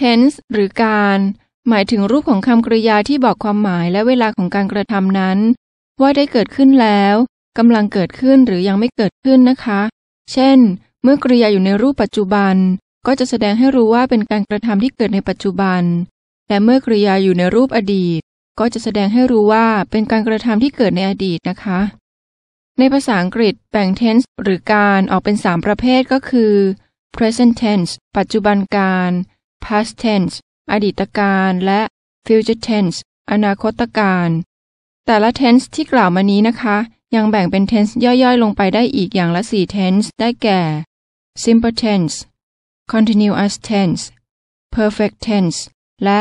tense หรือการ หมายถึงรูปของคำกริยาที่บอกความหมายและเวลาของการกระทำนั้น ว่าได้เกิดขึ้นแล้วกำลังเกิดขึ้นหรือยังไม่เกิดขึ้นนะคะ เช่น เมื่อกริยาอยู่ในรูปปัจจุบัน ก็จะแสดงให้รู้ว่าเป็นการกระทำที่เกิดในปัจจุบันแต่เมื่อกริยาอยู่ในรูปอดีต ก็จะแสดงให้รู้ว่าเป็นการกระทำที่เกิดในอดีตนะคะ ในภาษาอังกฤษแบ่ง tense หรือการออกเป็น 3 ประเภทก็คือ present tense ปัจจุบันการ past tense อดีตการและ future tense อนาคตการ แต่ละ tense ที่กล่าวมานี้นะคะ ยังแบ่งเป็น tense ย่อยๆ ลงไปได้อีกอย่างละ 4 tense ได้แก่ simple tense continuous tense perfect tense และ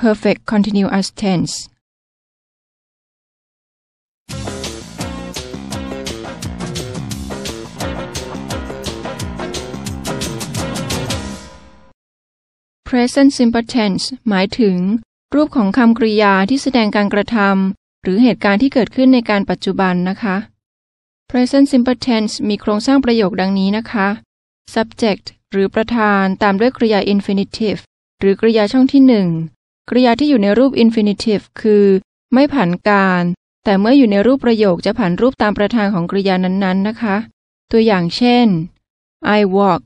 perfect continuous tense present simple tense หมายถึง รูปของคำกริยาที่แสดงการกระทำหรือเหตุการณ์ที่เกิดขึ้นในการปัจจุบันนะคะ present simple tense มีโครงสร้างประโยคดังนี้นะคะ subject หรือประธานตามด้วยกริยา infinitive หรือกริยาช่องที่หนึ่งกริยาที่อยู่ในรูป infinitive คือ ไม่ผันการ แต่เมื่ออยู่ในรูปประโยคจะผันรูปตามประธานของกริยานั้นๆนะคะ ตัวอย่างเช่น I walk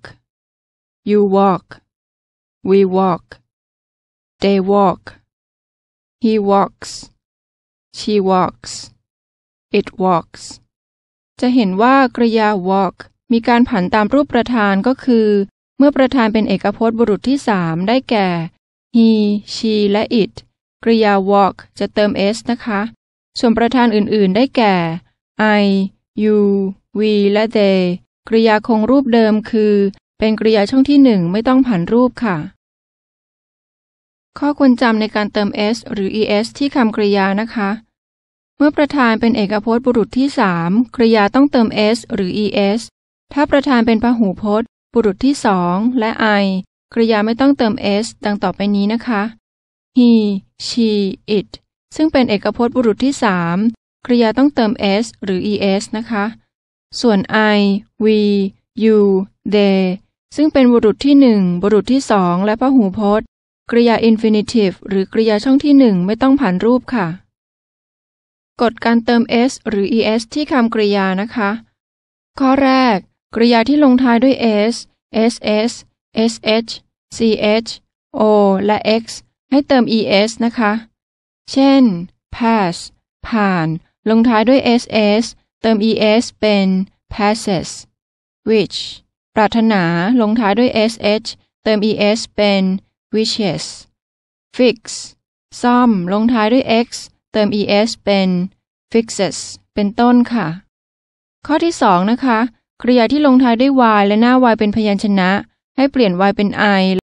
you walk we walk they walk he walks she walks it walks จะเห็นว่ากริยา walk มีการผันตามรูปประธานก็คือ เมื่อประธานเป็นเอกพจน์บุรุษที่สามได้แก่ he she และ it กริยา walk จะเติม s นะคะ ส่วนประธานอื่นๆ ได้แก่ I you we และ they กริยาคงรูปเดิมคือ เป็นกริยาช่องที่หนึ่งไม่ต้องผันรูปค่ะ ข้อควรจำในการเติม s หรือ es ที่คำกริยานะคะ เมื่อประธานเป็นเอกพจน์บุรุษที่สามกริยาต้องเติม s หรือ es ถ้าประธานเป็นพหูพจน์ บุรุษที่สองและ I กริยาไม่ต้องเติม s ดังต่อไปนี้นะคะ he she it ซึ่งเป็นเอกพจน์บุรุษที่สามกริยาต้องเติม s หรือ es นะคะ ส่วน I we you they ซึ่งเป็นบุรุษที่หนึ่งบุรุษที่สองและพหูพจน์ กริยา infinitive หรือกริยาช่องที่หนึ่งไม่ต้องผ่านรูปค่ะ กฎการเติม s หรือ es ที่คำกริยานะคะ ข้อแรก กริยาที่ลงท้ายด้วย s ss sh ch o และ x ให้เติม es นะคะ เช่น pass ผ่าน ลงท้ายด้วย ss เติม es เป็น passes which ปรารถนา ลงท้ายด้วย sh เติม es เป็น wishes fix ซ่อม ลงท้ายด้วย x เติม es เป็น fixes เป็นต้นค่ะ ข้อที่สองนะคะ กริยาที่ลงท้ายด้วย y และหน้า y เป็นพยัญชนะ ให้เปลี่ยน y เป็น i